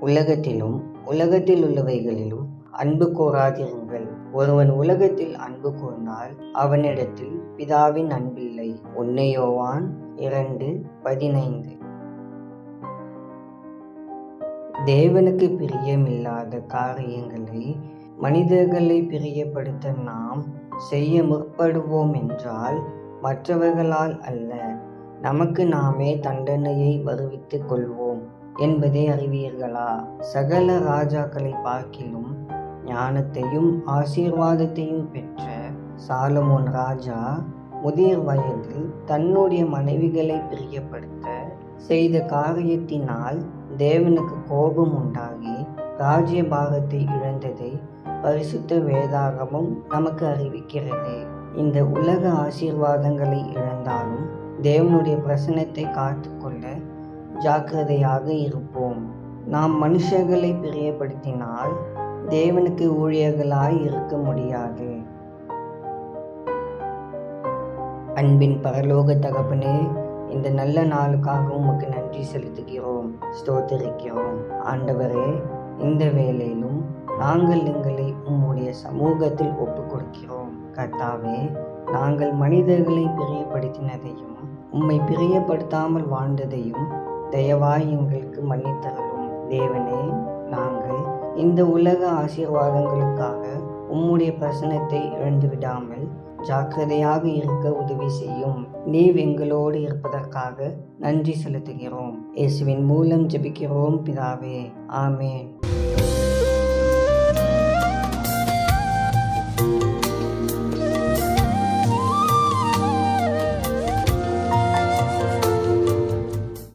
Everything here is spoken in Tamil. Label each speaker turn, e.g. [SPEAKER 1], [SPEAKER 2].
[SPEAKER 1] உலகத்திலும் உலகத்தில் உள்ளவைகளிலும் அன்பு கோராதிருங்கள். ஒருவன் உலகத்தில் அன்பு கூர்ந்தால் அவனிடத்தில் பிதாவின் அன்பில்லை. உன்னையோவான் இரண்டு பதினைந்து. தேவனுக்கு பிரியமில்லாத காரியங்களை மனிதர்களை பிரியப்படுத்த நாம் செய்ய முற்படுவோம் என்றால் மற்றவர்களால் அல்ல. நமக்கு நாமே தண்டனையை வருவித்துக் கொள்வோம். என்பதை அறிவீர்களா? சகல ராஜாக்களை பார்க்கிலும் ஞானத்தையும் ஆசீர்வாதத்தையும் பெற்ற சாலமோன் ராஜா முதிர் வயதில் தன்னுடைய மனைவிகளை பிரியப்படுத்த செய்த காரியத்தினால் தேவனுக்கு கோபம் உண்டாகி ராஜ்யபாகத்தை இழந்ததை பரிசுத்த வேதாகமும் நமக்கு அறிவிக்கிறது. இந்த உலக ஆசீர்வாதங்களை இழந்தாலும் தேவனுடைய பிரசனத்தை காத்துக்கொள்ள ஜாக்கிரதையாக இருப்போம். நாம் மனுஷர்களை பிரியப்படுத்தினால் தேவனுக்கு ஊழியர்களாய் இருக்க முடியாது. அன்பின் பரலோக தகப்பனே இந்த நல்ல நாளுக்காக உமக்கு நன்றி செலுத்துகிறோம் ஸ்தோத்தரிக்கிறோம். ஆண்டவரே இந்த வேலையிலும் நாங்கள் எங்களை உம்முடைய சமூகத்தில் ஒப்பு கொடுக்கிறோம் கர்த்தாவே நாங்கள் மனிதர்களை பிரியப்படுத்தினதையும் உம்மை பிரியப்படுத்தாமல் வாழ்ந்ததையும் தயவாய் எங்களுக்கு மன்னித்தருளும் தேவனே நாங்கள் இந்த உலக ஆசீர்வாதங்களுக்காக உம்முடைய பிரசனத்தை இழந்து விடாமல் ஜாக்கிரதையாக இருக்க உதவி செய்யும். நீர் எங்களோடு இருப்பதற்காக நன்றி செலுத்துகிறோம். இயேசுவின் மூலம் ஜெபிக்கிறோம் பிதாவே. ஆமேன்.